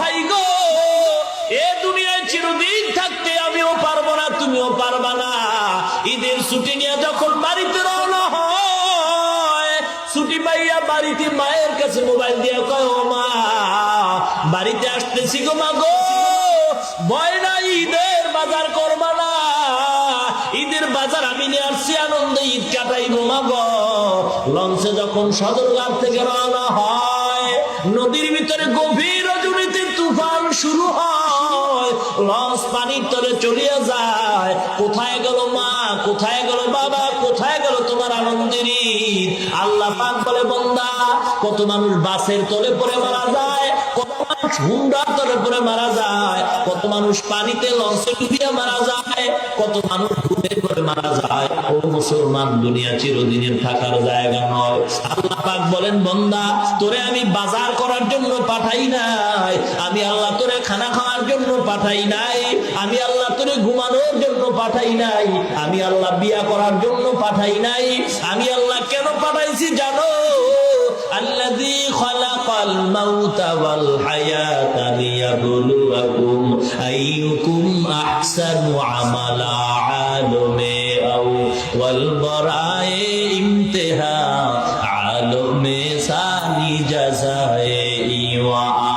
ভাই গো, এ দুনিয়ায় চিরদিন থাকতে আমিও পারব না, তুমিও পারবা না। ঈদের ছুটি নিয়ে যখন বাড়িতে রওনা হয়, ছুটি পাইয়া বাড়িতে মায়ের কাছে মোবাইল দিয়ে কয় মা, বাড়িতে আসতেছি গো মা গো। ভয় না, ঈদের বাজার করবা না। ঈদের বাজার আমি নিয়ে আসছি, আনন্দে ঈদ কাটাইবো মা গো। লঞ্চে যখন সদরঘাট থেকে রওনা হয়, নদীর ভিতরে গভীর লঞ্চ পানির তলে চলিয়ে যায়। কোথায় গেল মা? কোথায় গেল বাবা? কোথায় গেল তোমার আনন্দের ঈদ? আল্লাহ পাক বলে, বন্দা, কত মানুষ বাসের তলে পড়ে মারা যায়, কত মানুষ হুন্ডার তলে পড়ে মারা যায়, কত মানুষ পানিতে লঞ্চে ডুবিয়ে মারা যায়, কত মানুষ ডুবে করে মারা যায়। ও মুসলমান, দুনিয়া চিরদিনের থাকার জায়গা নয়। আল্লাহ পাক বলেন, বন্দা, তোরে আমি বাজার করার জন্য পাঠাই নাই। আমি আল্লাহ তোরে খানা জন্য পাঠাই নাই আমি আল্লাহ তোরে ঘুমানোর জন্য পাঠাই নাই আমি আল্লাহ বিয়া করার জন্য পাঠাই নাই আমি আল্লাহ কেন পাঠাইছি জানো الذي خلق الموت والحياة ليبلوكم أيكم أحسن عملا عالم أو والبراء امتحان عالم ثاني جزائي وعالم